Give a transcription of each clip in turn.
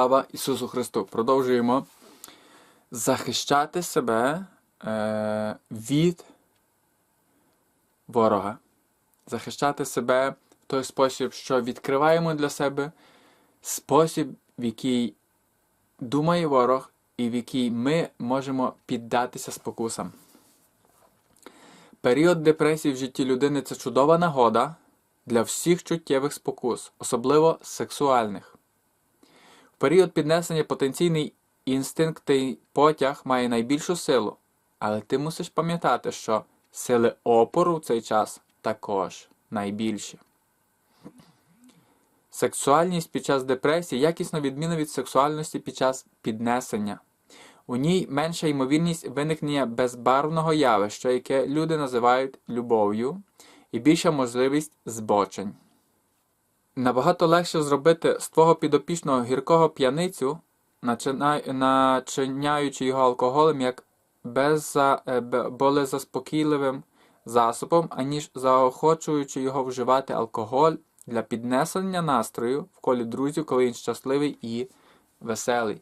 Слава Ісусу Христу! Продовжуємо захищати себе е, від ворога. Захищати себе в той спосіб, що відкриваємо для себе спосіб, в який думає ворог, і в який ми можемо піддатися спокусам. Період депресії в житті людини це чудова нагода для всіх чуттєвих спокус, особливо сексуальних. Період піднесення потенційний інстинкт і потяг має найбільшу силу, але ти мусиш пам'ятати, що сили опору в цей час також найбільші. Сексуальність під час депресії якісно відмінна від сексуальності під час піднесення. У ній менша ймовірність виникнення безбарвного явища, яке люди називають любов'ю, і більша можливість збочень. Набагато легше зробити з твого підопічного гіркого п'яницю, начиняючи його алкоголем як е, болезаспокійливим засобом, аніж заохочуючи його вживати алкоголь для піднесення настрою в колі друзів, коли він щасливий і веселий.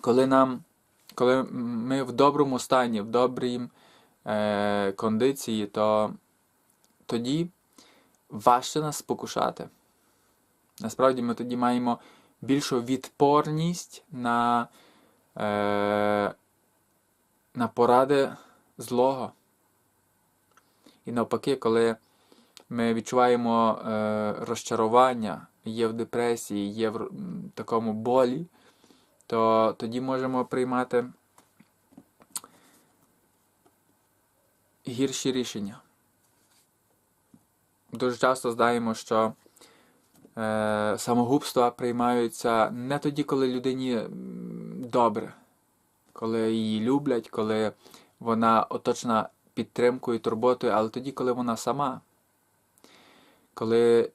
Коли нам, коли ми в доброму стані, в добрій е, кондиції, то тоді важче нас спокушати. Насправді ми тоді маємо більшу відпорність на, е, на поради злого. І навпаки, коли ми відчуваємо е, розчарування, є в депресії, є в такому болі, то тоді можемо приймати гірші рішення. Дуже часто знаємо, що е, самогубства приймаються не тоді, коли людині добре, коли її люблять, коли вона оточена підтримкою, турботою, але тоді, коли вона сама, коли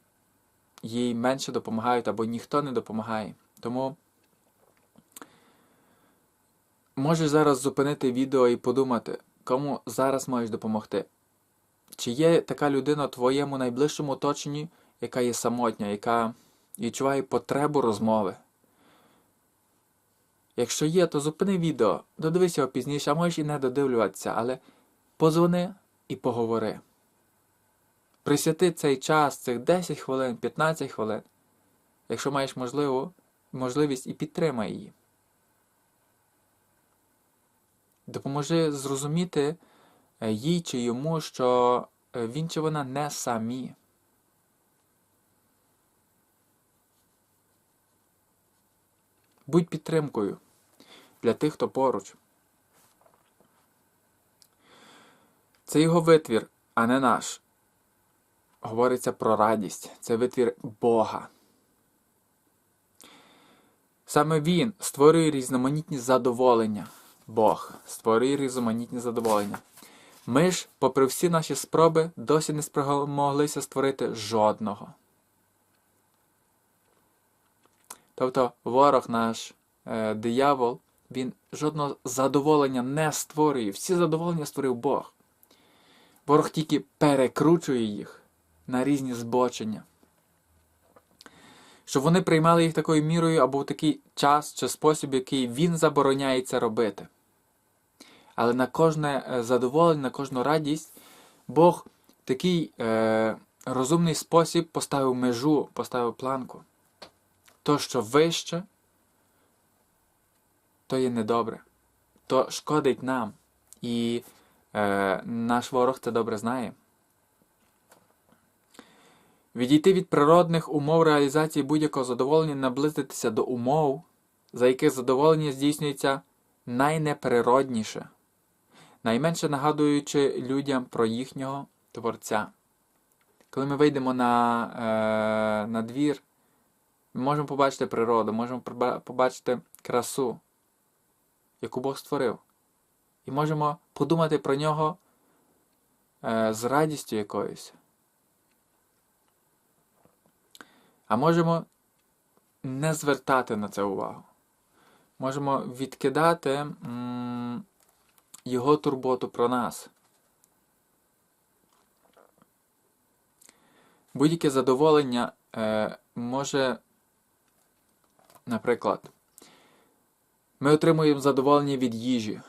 їй менше допомагають або ніхто не допомагає. Тому можеш зараз зупинити відео і подумати, кому зараз можеш допомогти. Чи є така людина в твоєму найближчому оточенні, яка є самотня, яка відчуває потребу розмови? Якщо є, то зупини відео, додивись його пізніше, а можеш і не додивлюватися, але позвони і поговори. Присвяти цей час, цих 10 хвилин, 15 хвилин, якщо маєш можливо, можливість і підтримай її. Допоможи зрозуміти їй чи йому, що е, він чи вона не самі. Будь підтримкою для тих, хто поруч. Це його витвір, а не наш. Говориться про радість. Це витвір Бога. Саме Він створює різноманітні задоволення. Бог створює різноманітні задоволення. Ми ж, попри всі наші спроби, досі не спромоглися створити жодного. Тобто ворог наш е, диявол, він жодного задоволення не створює. Всі задоволення створив Бог. Ворог тільки перекручує їх на різні збочення. Щоб вони приймали їх такою мірою або в такий час чи спосіб, який він забороняє це робити. Але на кожне е, задоволення, на кожну радість Бог такий е, розумний спосіб поставив межу, поставив планку. То, що вище, то є недобре, то шкодить нам. І е, наш ворог це добре знає. Відійти від природних умов реалізації будь-якого задоволення, наблизитися до умов, за яких задоволення здійснюється найнеприродніше, найменше нагадуючи людям про їхнього Творця. Коли ми вийдемо на, е, на двір, ми можемо побачити природу, можемо побачити красу, яку Бог створив. І можемо подумати про нього е, з радістю якоюсь. А можемо не звертати на це увагу. Можемо відкидати м, його турботу про нас. Будь-яке задоволення е, може Наприклад, ми отримуємо задоволення від їжі.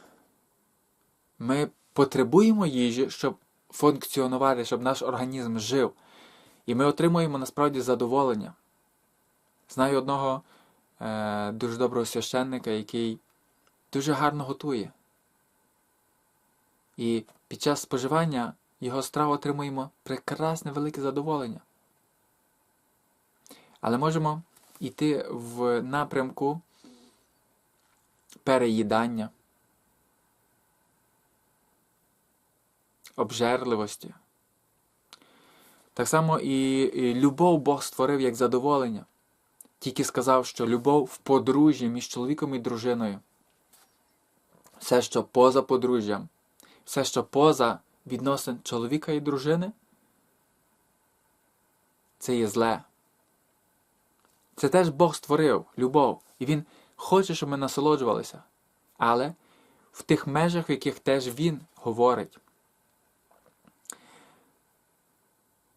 Ми потребуємо їжі, щоб функціонувати, щоб наш організм жив. І ми отримуємо насправді задоволення. Знаю одного е, дуже доброго священника, який дуже гарно готує. І під час споживання його страв отримуємо прекрасне велике задоволення. Але можемо йти в напрямку переїдання, обжерливості. Так само і, любов Бог створив як задоволення. Тільки сказав, що любов в подружжі між чоловіком і дружиною. Все, що поза подружжям, все, що поза відносин чоловіка і дружини, це є зле. Це теж Бог створив любов. І Він хоче, щоб ми насолоджувалися. Але в тих межах, в яких теж Він говорить.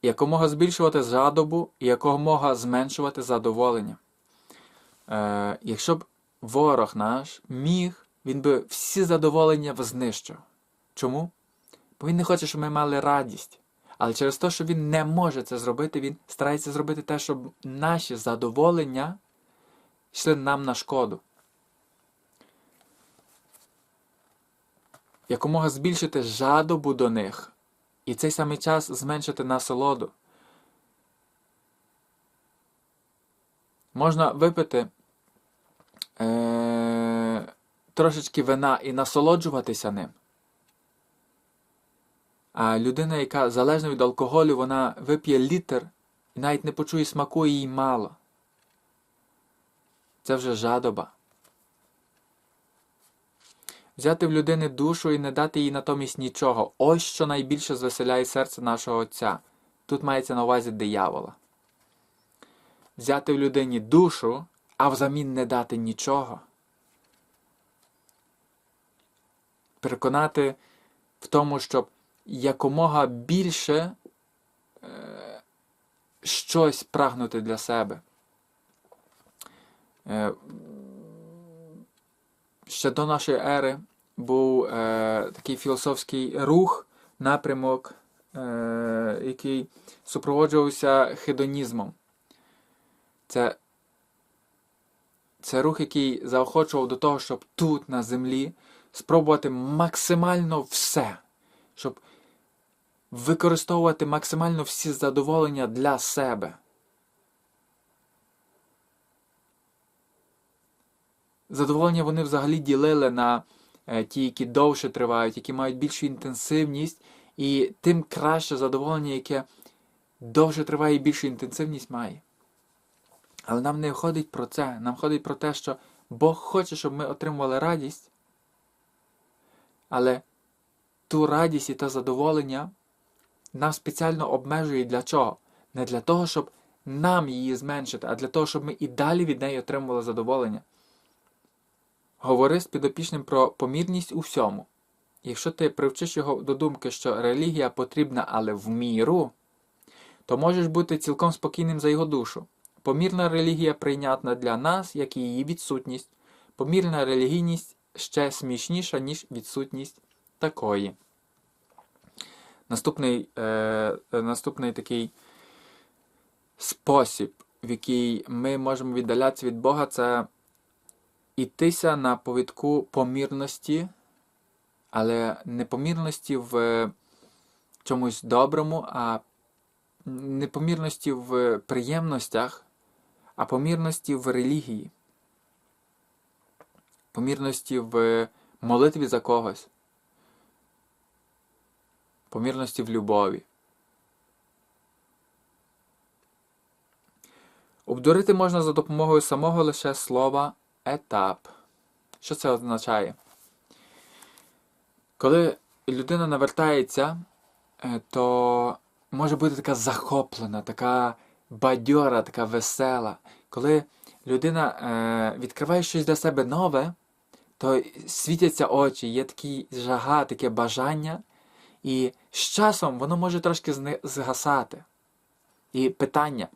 Якомога збільшувати жадобу і якомога зменшувати задоволення. Е, Якщо б ворог наш міг, він би всі задоволення знищив. Чому? Бо він не хоче, щоб ми мали радість. Але через те, що він не може це зробити, він старається зробити те, щоб наші задоволення йшли нам на шкоду. Якомога збільшити жадобу до них, і цей самий час зменшити насолоду. Можна випити е- трошечки вина і насолоджуватися ним. А людина, яка залежна від алкоголю, вона вип'є літр і навіть не почує смаку і їй мало. Це вже жадоба. Взяти в людини душу і не дати їй натомість нічого. Ось що найбільше звеселяє серце нашого Отця. Тут мається на увазі диявола. Взяти в людині душу, а взамін не дати нічого. Переконати в тому, щоб якомога більше е, щось прагнути для себе. Е, ще до нашої ери був е, такий філософський рух, напрямок, е, який супроводжувався хедонізмом. Це це рух, який заохочував до того, щоб тут, на землі, спробувати максимально все, щоб використовувати максимально всі задоволення для себе. Задоволення вони взагалі ділили на е, ті, які довше тривають, які мають більшу інтенсивність, і тим краще задоволення, яке довше триває і більшу інтенсивність має. Але нам не ходить про це. Нам ходить про те, що Бог хоче, щоб ми отримували радість, але ту радість і те задоволення нам спеціально обмежує для чого? Не для того, щоб нам її зменшити, а для того, щоб ми і далі від неї отримували задоволення. Говори з підопічним про помірність у всьому. Якщо ти привчиш його до думки, що релігія потрібна, але в міру, то можеш бути цілком спокійним за його душу. Помірна релігія прийнятна для нас, як і її відсутність. Помірна релігійність ще смішніша, ніж відсутність такої. Наступний е, наступний такий спосіб, в який ми можемо віддалятися від Бога, це ітися на повідку помірності, але не помірності в чомусь доброму, а непомірності в приємностях, а помірності в релігії, помірності в молитві за когось помірності в любові. Обдурити можна за допомогою самого лише слова етап. Що це означає? Коли людина навертається, е, то може бути така захоплена, така бадьора, така весела. Коли людина е, відкриває щось для себе нове, то світяться очі, є такий жага, таке бажання. І з часом воно може трошки згасати. І питання,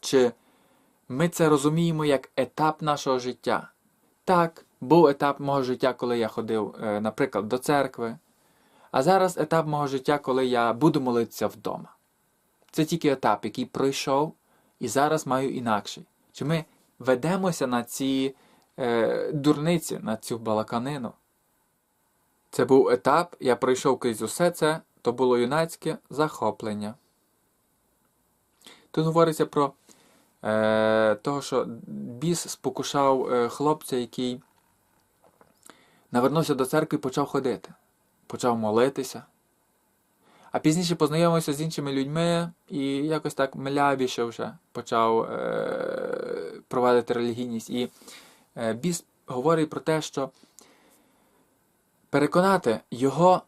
чи ми це розуміємо як етап нашого життя. Так, був етап мого життя, коли я ходив, е, наприклад, до церкви. А зараз етап мого життя, коли я буду молитися вдома. Це тільки етап, який пройшов, і зараз маю інакший. Чи ми ведемося на ці е, дурниці, на цю балаканину? Це був етап, я пройшов крізь усе це, то було юнацьке захоплення. Тут говориться про е, того, що біс спокушав е, хлопця, який навернувся до церкви і почав ходити, почав молитися. А пізніше познайомився з іншими людьми і якось так млявіше вже почав е, провадити релігійність. І е, біс говорить про те, що переконати його,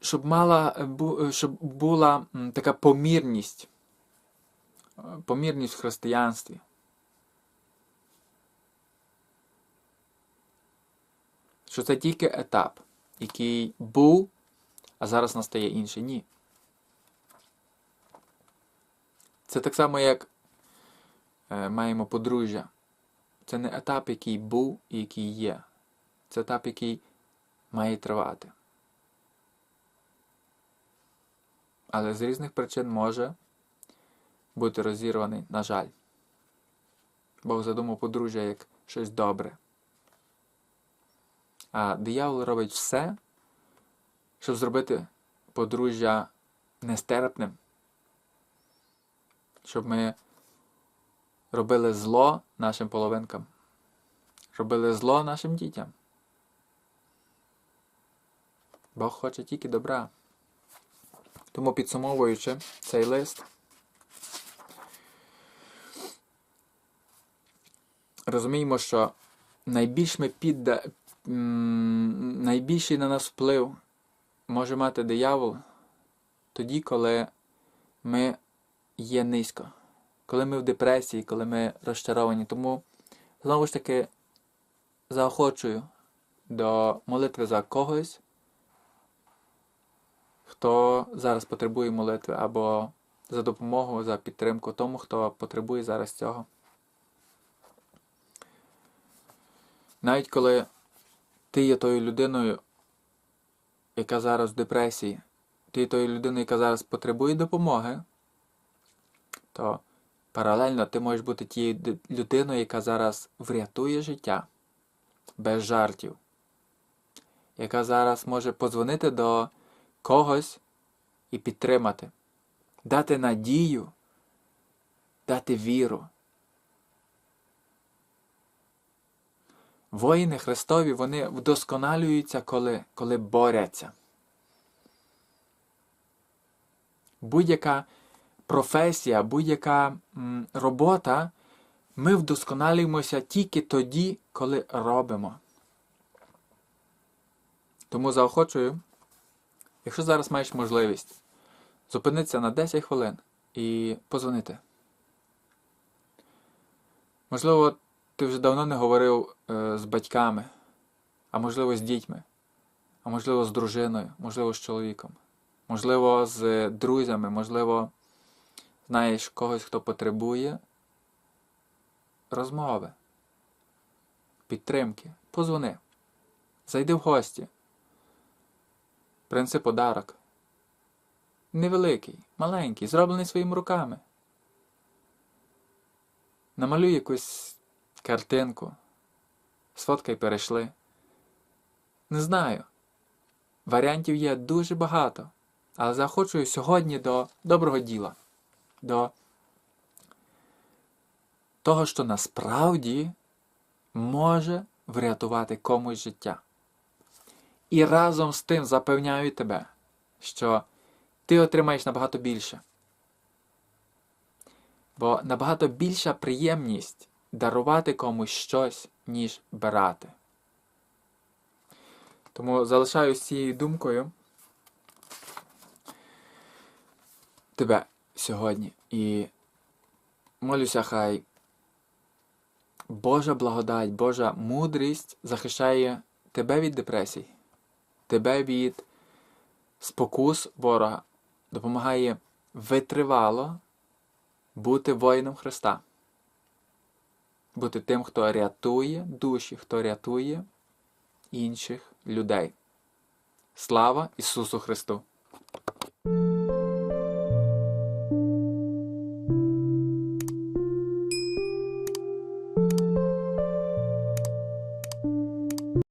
щоб мала щоб була така помірність, е, помірність в християнстві. Що це тільки етап, який був, а зараз настає інший. Ні. Це так само, як е, маємо подружжя. Це не етап, який був і який є. Це етап, який має тривати. Але з різних причин може бути розірваний, на жаль. Бог задумав подружжя як щось добре. А диявол робить все, щоб зробити подружжя нестерпним. Щоб ми робили зло нашим половинкам, робили зло нашим дітям. Бог хоче тільки добра. Тому підсумовуючи цей лист, розуміємо, що найбільш ми підда... найбільший на нас вплив може мати диявол тоді, коли ми є низько, коли ми в депресії, коли ми розчаровані. Тому знову ж таки заохочую до молитви за когось, хто зараз потребує молитви, або за допомогу, за підтримку тому, хто потребує зараз цього. Навіть коли ти є тою людиною, яка зараз в депресії, ти є тою людиною, яка зараз потребує допомоги, то паралельно ти можеш бути тією людиною, яка зараз врятує життя без жартів, яка зараз може подзвонити до когось і підтримати, дати надію, дати віру. Воїни Христові вони вдосконалюються, коли, коли борються. Будь-яка професія, будь-яка робота, ми вдосконалюємося тільки тоді, коли робимо. Тому заохочую, якщо зараз маєш можливість, зупинитися на 10 хвилин і позвонити. Можливо, ти вже давно не говорив е, з батьками, а можливо з дітьми, а можливо з дружиною, можливо з чоловіком, можливо з друзями, можливо, знаєш когось, хто потребує розмови, підтримки. Позвони. Зайди в гості. Принеси подарок. Невеликий, маленький, зроблений своїми руками. Намалюй якусь картинку. Сфоткай перейшли. Не знаю. Варіантів є дуже багато. Але заохочую сьогодні до доброго діла. До того, що насправді може врятувати комусь життя. І разом з тим запевняю тебе, що ти отримаєш набагато більше. Бо набагато більша приємність дарувати комусь щось, ніж брати. Тому залишаюсь цією думкою тебе сьогодні і молюся, хай Божа благодать, Божа мудрість захищає тебе від депресій, тебе від спокус ворога, допомагає витривало бути воїном Христа, бути тим, хто рятує душі, хто рятує інших людей. Слава Ісусу Христу!